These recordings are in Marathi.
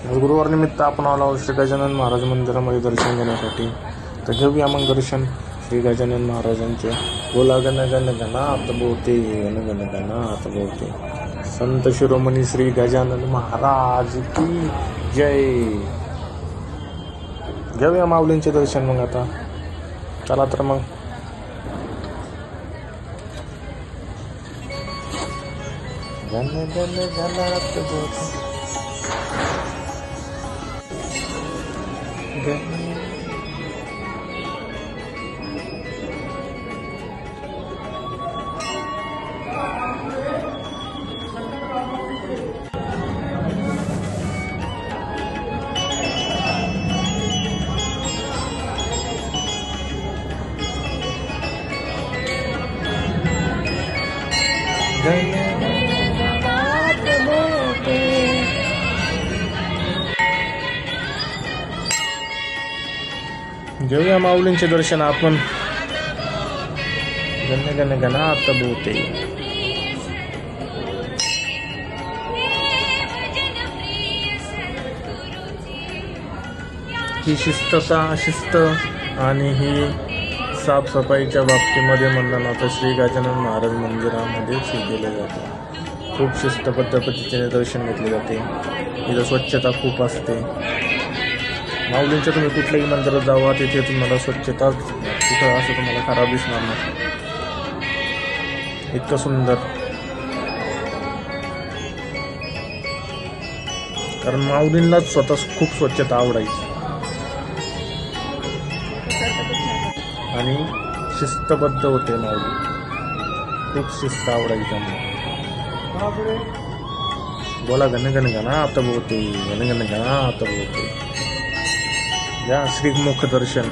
आज गुरुवारनिमित्त आपण आलो आहोत श्री गजानन महाराज मंदिरामध्ये दर्शन घेण्यासाठी. तर घेऊया मग दर्शन. श्री गजानन महाराजांचे. बोला गण गण गणात बोलते गण गण गणात बोलते संत शिरोमणी श्री गजानन महाराज की जय. घेऊया माऊलींचे दर्शन मग आता. चला तर मग. गण गण गणात बोते गण घेऊया माऊलींचे दर्शन आपण. गण गण गणात बोते ही शिस्तता शिस्त आणि ही साफसफाईच्या बाबतीमध्ये म्हणलं ना तर श्री गजानन महाराज मंदिरामध्ये हे केले जाते. खूप शिस्तबद्ध पद्धतीने दर्शन घेतले जाते. इथं स्वच्छता खूप असते. माऊलींच्या तुम्ही कुठल्याही मंदिरात जावा तिथे तुम्हाला स्वच्छता तिथं असं तुम्हाला खराब दिसणार नाही. इतकं सुंदर. कारण माऊलींनाच स्वतः खूप स्वच्छता आवडायची. आणि शिस्तबद्ध होते माऊली. खूप शिस्त आवडायची त्यांना. बोला गण गण गणा आता बोलते गण गणा आता बोलते या श्रीमुख दर्शन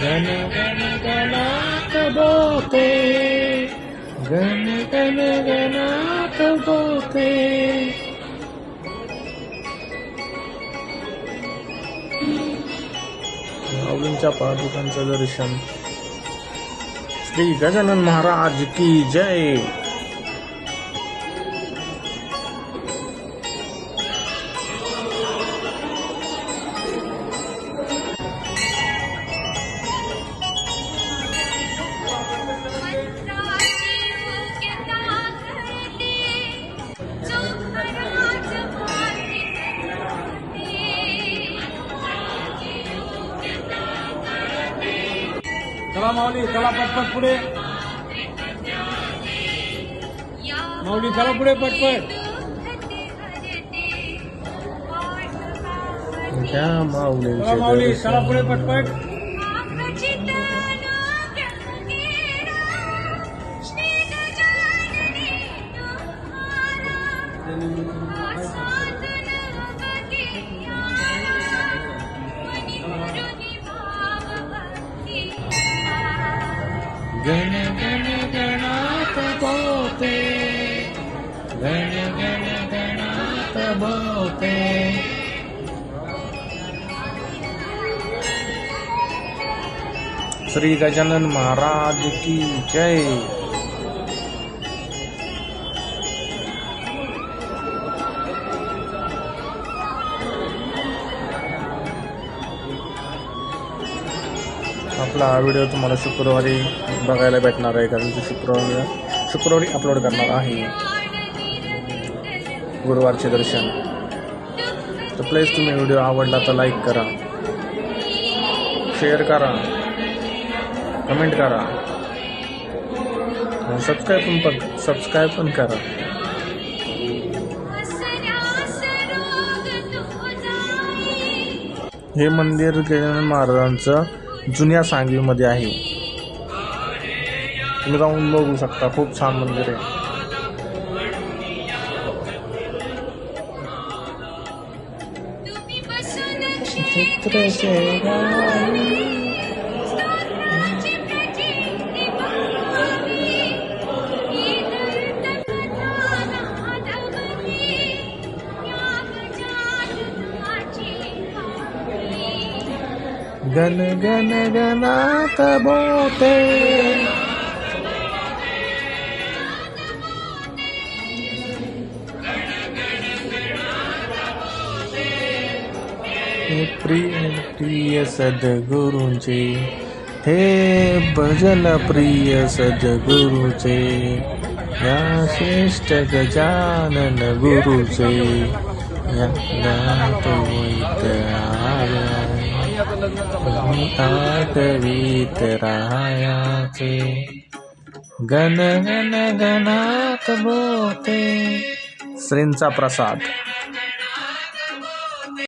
गण गण गणात बोते गण गण गणात बोते माऊलींच्या पादुकांचं दर्शन. श्री गजानन महाराज की जय. चला माऊली चला पटपट पुढे. माऊली चला पुढे पटपट. माऊलींचे माऊली चला पुढे पटपट. गण गण गणात बोते. गण गण गणात बोते. श्री गजानन महाराज की जय. आपला हा व्हिडिओ तुम्हाला शुक्रवारी बघायला भेटणार आहे कारण की शुक्रवारी शुक्रवारी अपलोड करणार आहे. गुरुवारचे दर्शन. तर प्लीज तुम्ही व्हिडिओ आवडला तर लाईक करा. शेअर करा. कमेंट करा. सबस्क्राईब पण पण सबस्क्राईब पण करा. हे मंदिर गजानन महाराजांचं जुन्या सांगलीमध्ये आहे. तुम्ही जाऊन बघू शकता खूप छान मंदिर आहे. चित्र गण गण गणात बोते प्रिय प्रिय सद्गुरूंचे हे भजन प्रिय सद्गुरूचे या श्रेष्ठ गजानन गुरुचे या गात आठवीत राहायाचे गण गण गणात बोते. श्रींचा प्रसाद.